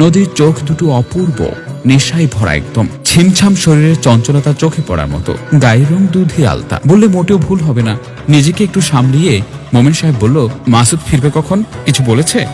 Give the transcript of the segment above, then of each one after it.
নদীর চোখ দুটো অপূর্ব, নেশায় ভরা একদম। ছিমছাম শরীরের চঞ্চলতা চোখে পড়ার মতো। গায়ের রং দুধে আলতা। বললে মোটেও ভুল হবে না। নিজেকে একটু সামলিয়ে মোমেন সাহেব বলল, মাসুদ ফিরবে কখন? কিছু বলেছে?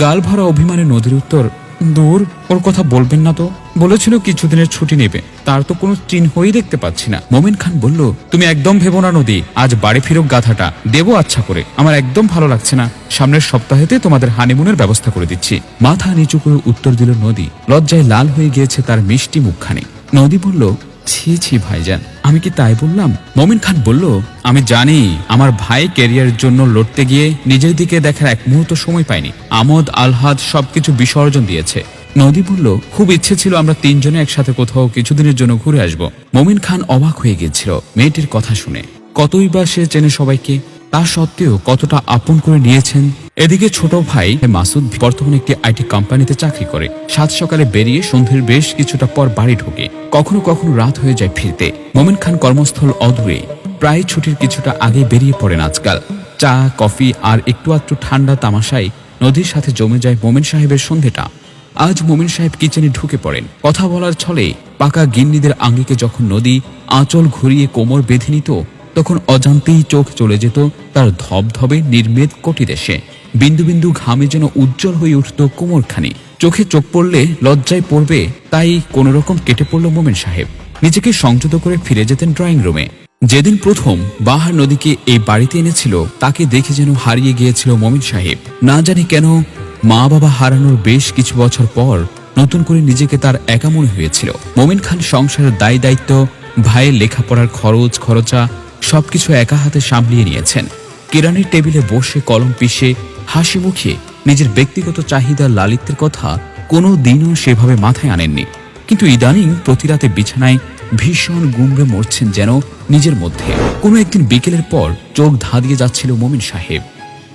গাল ভরা অভিমানে নদীর উত্তর, দূর, ওর কথা বলবেন না তো। বলেছিল কিছুদিনের ছুটি নেবে। তার তো কোনো চিহ্নই দেখতে পাচ্ছি না। মোমেন খান বলল, তুমি একদম ভেবো না নদী, আজ বাড়ি ফিরো গাথাটা দেবো আচ্ছা করে। আমার একদম ভালো লাগছে না। সামনের সপ্তাহেতে তোমাদের হানিমুনের ব্যবস্থা করে দিচ্ছি। মাথা নিচু করে উত্তর দিল নদী। লজ্জায় লাল হয়ে গিয়েছে তার মিষ্টি মুখখানি। নদী বলল, ছি ছি, ভাইজান। আমি কি তাই বললাম? মমিন খান বলল, আমি জানি, আমার ভাই ক্যারিয়ারের জন্য লড়তে গিয়ে নিজের দিকে দেখার এক মুহূর্ত সময় পায়নি। আমদ, আলহাদ সবকিছু বিসর্জন দিয়েছে। নদী বলল, খুব ইচ্ছে ছিল আমরা তিনজনে একসাথে কোথাও কিছুদিনের জন্য ঘুরে আসব। মমিন খান অবাক হয়ে গিয়েছিল মেয়েটির কথা শুনে। কতই বা সে চেনে সবাইকে, তা সত্ত্বেও কতটা আপন করে নিয়েছেন? এদিকে ছোট ভাই মাসুদ বর্তমানে একটি আইটি কোম্পানিতে চাকরি করে। সাত সকালে বেরিয়ে সন্ধ্যের বেশ কিছুটা পর বাড়ি ঢোকে। কখনো কখনো রাত হয়ে যায় ফিরতে। মোমেন খান কর্মস্থল অদূরে। প্রায় ছুটির কিছুটা আগে বেরিয়ে পড়েন আজকাল। চা, কফি আর একটু আধটু ঠান্ডা তামাশায় নদীর সাথে জমে যায় মোমেন সাহেবের সন্ধেটা আজ মোমিন সাহেব কিচেনে ঢুকে পড়েন। কথা বলার ছলে পাকা গিন্নিদের আঙ্গিকে যখন নদী আঁচল ঘুরিয়ে কোমর বেঁধে নিত, তখন অজান্তেই চোখ চলে যেত তার ধবধবে নির্মেদ কোটি দেশে বিন্দু বিন্দু ঘামে যেন উজ্জ্বল হয়ে উঠত কোমরখানি। চোখে চোখ পড়লে লজ্জায় পড়বে তাই কোন রকম কেটে পড়ল মোমেন সাহেব। নিজেকে সংযত করে ফিরে যেতেন ড্রয়িং রুমে। যেদিন প্রথম বাহার নদীকে এই বাড়িতে এনেছিল, তাকে দেখে যেন হারিয়ে গিয়েছিল মমিন সাহেব। না জানি কেন মা বাবা হারানোর বেশ কিছু বছর পর নতুন করে নিজেকে তার একা মনে হয়েছিল। মমিন খান সংসারের দায় দায়িত্ব, ভাইয়ের লেখাপড়ার খরচ, খরচা, সবকিছু একা হাতে সামলিয়ে নিয়েছেন। কেরানির টেবিলে বসে কলম পিষে, হাসি মুখে নিজের ব্যক্তিগত চাহিদা লালিত্যের কথা কোনো দিনও সেভাবে মাথায় আনেননি। কিন্তু ইদানিং প্রতি রাতে বিছানায় ভীষণ গুমড়ে মরছেন যেন নিজের মধ্যে। কোনো একদিন বিকেলের পর চোখ ধাঁধিয়ে যাচ্ছিল মমিন সাহেব।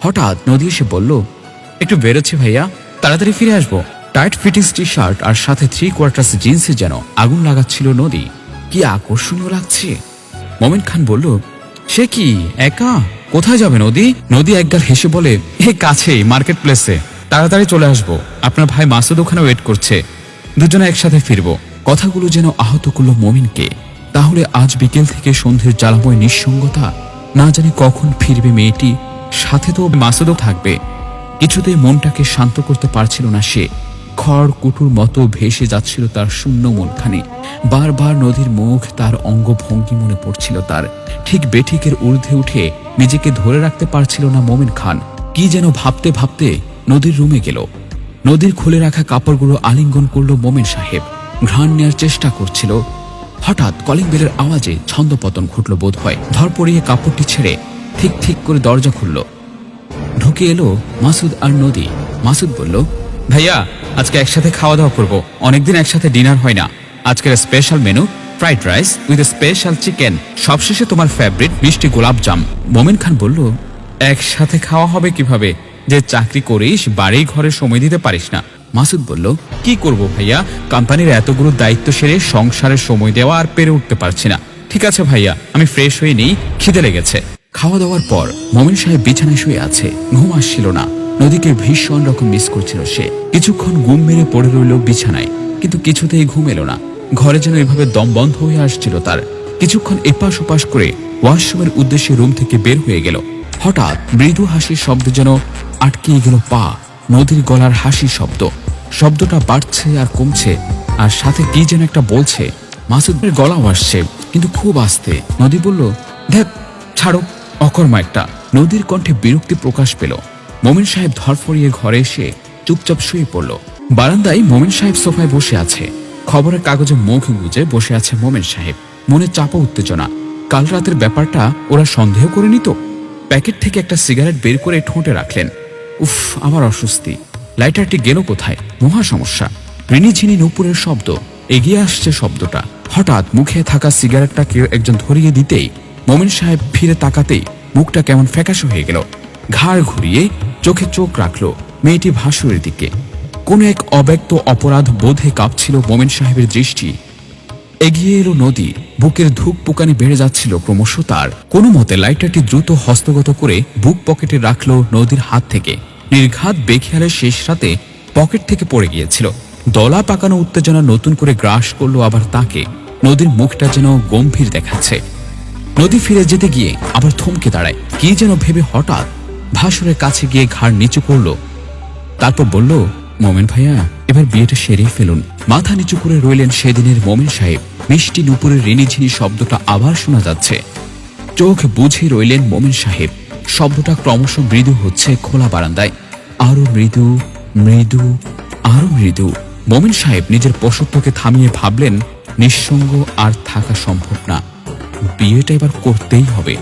হঠাৎ নদী এসে বলল একটু বেরোচ্ছি ভাইয়া। তাড়াতাড়ি ফিরে আসব। টাইট ফিটিংস টি শার্ট আর সাথে থ্রি কোয়ার্টার্স জিন্সে যেন আগুন লাগাচ্ছিল নদী। কি আকর্ষণীয় লাগছে। মোমেন খান বলল, সে কি, একা? কোথায় যাবে নদী? নদী একগাল হেসে বলে হে কাছেই মার্কেট প্লেসে তাড়াতাড়ি চলে আসব। আপনার ভাই মাসুদ ওখানে ওয়েট করছে। দুজনে একসাথে ফিরবো। কথাগুলো যেন আহত করল মমিনকে। তাহলে আজ বিকেল থেকে সন্ধ্যের জ্বালাময় নিঃসঙ্গতা, না জানি কখন ফিরবে মেয়েটি। সাথে তো মাসুদও থাকবে। কিছুতেই মনটাকে শান্ত করতে পারছিল না সে। খড় কুটুর মতো ভেসে যাচ্ছিল তার শূন্য মনখানে। বারবার নদীর মুখ তার অঙ্গভঙ্গি মনে পড়ছিল তার। ঠিক বেঠিকের ঊর্ধ্বে উঠে নিজেকে ধরে রাখতে পারছিল না মোমেন খান। কি যেন ভাবতে ভাবতে নদীর রুমে গেল। নদীর খুলে রাখা কাপড়গুলো আলিঙ্গন করল মোমেন সাহেব। ঘ্রাণ নেওয়ার চেষ্টা করছিল। হঠাৎ কলিং বেলের আওয়াজে ছন্দপতন ঘটল বোধ হয় ধর পড়িয়ে কাপড়টি ছেড়ে ঠিক ঠিক করে দরজা খুলল। ঢুকে এলো মাসুদ আর নদী। মাসুদ বলল, ভাইয়া, আজকে একসাথে খাওয়া দাওয়া করব। অনেকদিন একসাথে ডিনার হয় না। আজকের special menu fried rice with special chicken সবশেষে তোমার ফেভারিট মিষ্টি গোলাপ জাম। মোমেন খান বলল, একসাথে খাওয়া হবে কীভাবে? যে চাকরি করিস, বাড়ি ঘরে সময় দিতে পারিস না। মাসুদ বলল, কি করব ভাইয়া? কোম্পানির এতগুলো দায়িত্ব সেরে সংসারের সময় দেওয়া আর পেরে উঠতে পারছি না। ঠিক আছে ভাইয়া, আমি ফ্রেশ হয়ে নেই, খিদে লেগেছে। খাওয়া দাওয়ার পর মমিন সাহেব বিছানায় শুয়ে আছে। ঘুম আসছিল না। নদীকে ভীষণ রকম মিস করছিল সে। কিছুক্ষণ ঘুম মেরে পড়ে রইল বিছানায়। কিন্তু কিছুতেই ঘুম এলো না। ঘরে যেন এভাবে দম বন্ধ হয়ে আসছিল তার। কিছুক্ষণ এপাশ ওপাশ করে ওয়াশরুমের উদ্দেশ্যে রুম থেকে বের হয়ে গেল। হঠাৎ মৃদু হাসির শব্দ যেন আটকিয়ে গেল পা। নদীর গলার হাসি শব্দ। শব্দটা বাড়ছে আর কমছে। আর সাথে কি যেন একটা বলছে। মাসুদের গলাও আসছে। কিন্তু খুব আস্তে। নদী বলল, দেখ, ছাড়ো। অকর্মা একটা নদীর কণ্ঠে বিরক্তি প্রকাশ পেল। মোমিন সাহেব ধরফরিয়ে ঘরে এসে চুপচাপ শুয়ে পড়ল। বারান্দায় মোমিন সাহেব সোফায় বসে আছে। খবরের কাগজে মুখ গুজে বসে আছে মোমেন সাহেব। মনে চাপা উত্তেজনা। কাল রাতের ব্যাপারটা ওরা সন্দেহ করে নিত প্যাকেট থেকে একটা সিগারেট বের করে ঠোঁটে রাখলেন। উফ, আমার অস্বস্তি। লাইটারটি গেল কোথায়? মহা সমস্যা। ঋণিঝিনি নুপুরের শব্দ। এগিয়ে আসছে শব্দটা। হঠাৎ মুখে থাকা সিগারেটটা কেউ একজন ধরিয়ে দিতেই মোমিন সাহেব ফিরে তাকাতেই মুখটা কেমন ফ্যাকাশে হয়ে গেল। ঘাড় ঘুরিয়ে চোখে চোখ রাখল মেয়েটি ভাসুরের দিকে। কোন এক অব্যক্ত অপরাধ বোধে কাঁপছিল মোমেন সাহেবের দৃষ্টি। এগিয়ে এলো নদী, বুকের ধূপ পোকানি বেড়ে যাচ্ছিল, ক্রমশ তার। কোনো মতে লাইটারটি দ্রুত হস্তগত করে বুক পকেটে রাখল নদীর হাত থেকে। নির্ঘাত বেখেয়ালের শেষ রাতে পকেট থেকে পড়ে গিয়েছিল। দলা পাকানো উত্তেজনা নতুন করে গ্রাস করল আবার তাকে। নদীর মুখটা যেন গম্ভীর দেখাচ্ছে। নদী ফিরে যেতে গিয়ে আবার থমকে দাঁড়ায়। কি যেন ভেবে হঠাৎ ভাসুরের কাছে গিয়ে ঘাড় নিচু করল। তারপর বলল, মোমেন ভাইয়া, এবার বিয়েটা সেরেই ফেলুন। মাথা নিচু করে রইলেন সেদিনের মোমেন সাহেব। মিষ্টি নুপুরের রিনিঝিনি শব্দটা আবার শোনা যাচ্ছে। চোখ বুঝে রইলেন মোমেন সাহেব। শব্দটা ক্রমশ মৃদু হচ্ছে খোলা বারান্দায়। আরও মৃদু মৃদু, আরও মৃদু। মোমেন সাহেব নিজের পশুত্বকে থামিয়ে ভাবলেন, নিঃসঙ্গ আর থাকা সম্ভব না। বিয়েটা এবার করতেই হবে।